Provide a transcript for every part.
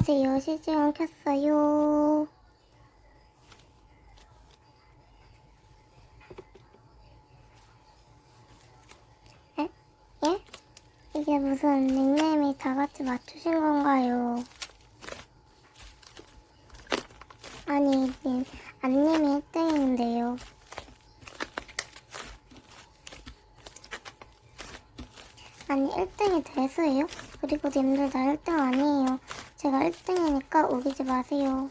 안녕하세요. 실시간 켰어요. 에? 예? 이게 무슨 닉네임이 다 같이 맞추신 건가요? 아니, 님, 안님이 1등인데요. 아니 1등이 대수예요? 그리고 님들 나 1등 아니에요. 제가 1등이니까 우기지 마세요.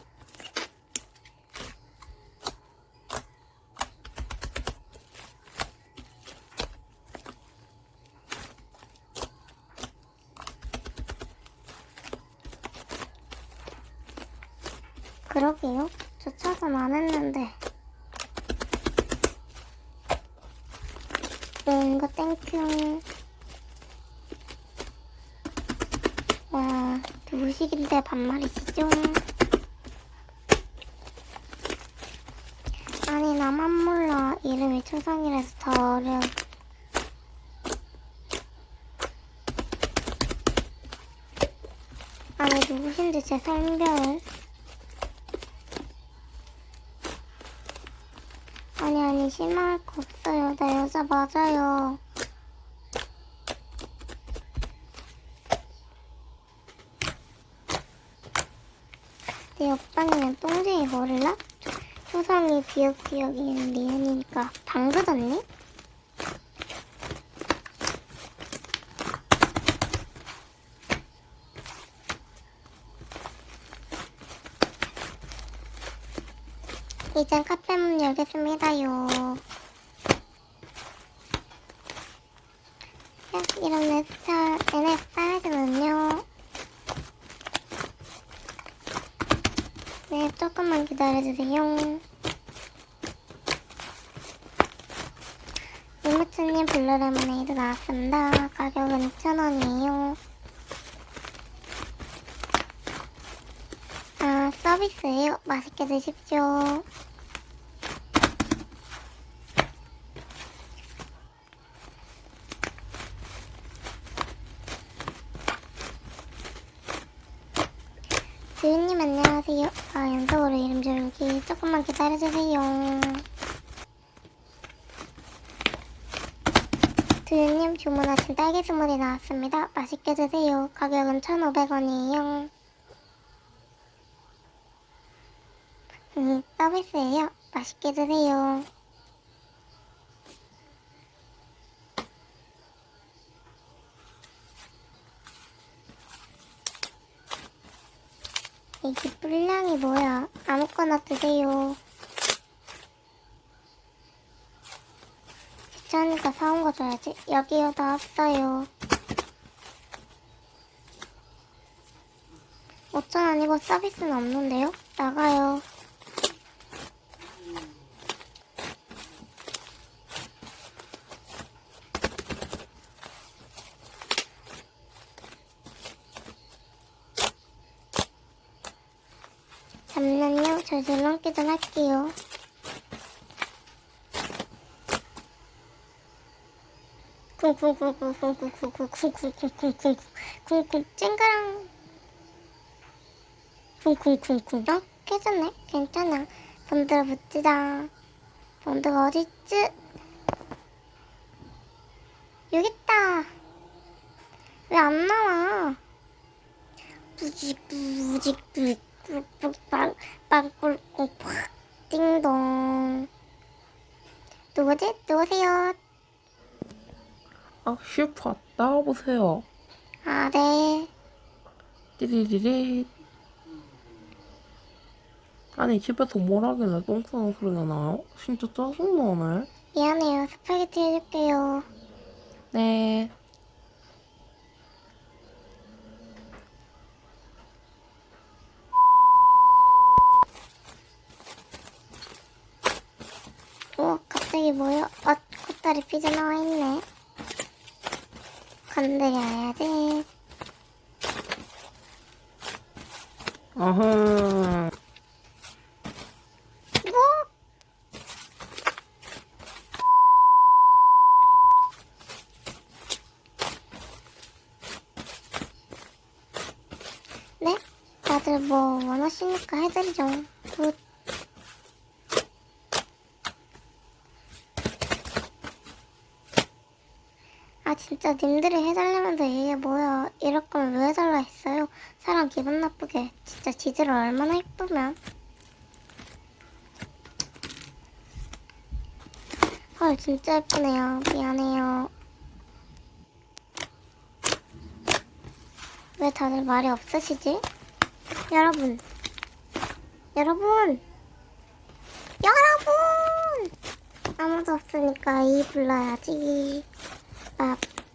그러게요. 저 차선 안 했는데. 네, 이거 땡큐. 와, 무식인데 반말이시죠? 아니, 나만 몰라. 이름이 초성이라서 더 어려워. 아니, 누구신지 제 성별. 아니, 아니, 실망할 거 없어요. 나 여자 맞아요. 내 옆방에는 똥쟁이 버릴라? 초성이 비역비역인 리은이니까 방긋 언니? 이젠 카페 문 열겠습니다요. 이런 랩스타, NF 사이즈는요. 네, 조금만 기다려주세요. 이모츠님 블루 레모네이드 나왔습니다. 가격은 2,000원이에요. 아, 서비스예요. 맛있게 드십시오. 주인님 안녕하세요. 아 연속으로 이름 조금만 기다려주세요. 주인님 주문하신 딸기 스무디 나왔습니다. 맛있게 드세요. 가격은 1,500원이에요. 음, 서비스예요. 맛있게 드세요. 이게 분량이 뭐야? 아무거나 드세요. 귀찮으니까 사온 거 줘야지. 여기요, 나왔어요. 5천 원이고 서비스는 없는데요? 나가요. 잠시만요. 저 줄넘기 좀 할게요. 쿵쿵쿵쿵쿵쿵쿵쿵쿵쿵쿵쿵쿵쿵쿵쿵 쨍그랑 쿵쿵쿵쿵 어? 깨졌네? 괜찮아. 본드가 붙이자. 본드가 어딨지? 여기 있다. 왜 안 나와? 부직 부직 부직 뿡뿡빵 빵 꿀꿀 띵동 누구지? 누구세요? 아, 슈퍼 나와보세요. 아 네. 띠리리리. 아니, 집에서 뭘 하길래 똥 싸는 소리가 나요? 진짜 짜증나네. 미안해요. 스파게티 해줄게요. 네. 오 갑자기 뭐요? 어 코다리 피자 나와 있네. 건드려야지. 아흥. 뭐? 네? 다들 다들 뭐 원하시니까 해드리죠. 굿. 진짜 님들이 해달라면서 이게 뭐야? 이럴 거면 왜 해달라 했어요? 사람 기분 나쁘게 진짜 지들을 얼마나 이쁘면. 헐 진짜 예쁘네요. 미안해요. 왜 다들 말이 없으시지? 여러분. 여러분! 여러분! 아무도 없으니까 이 불러야지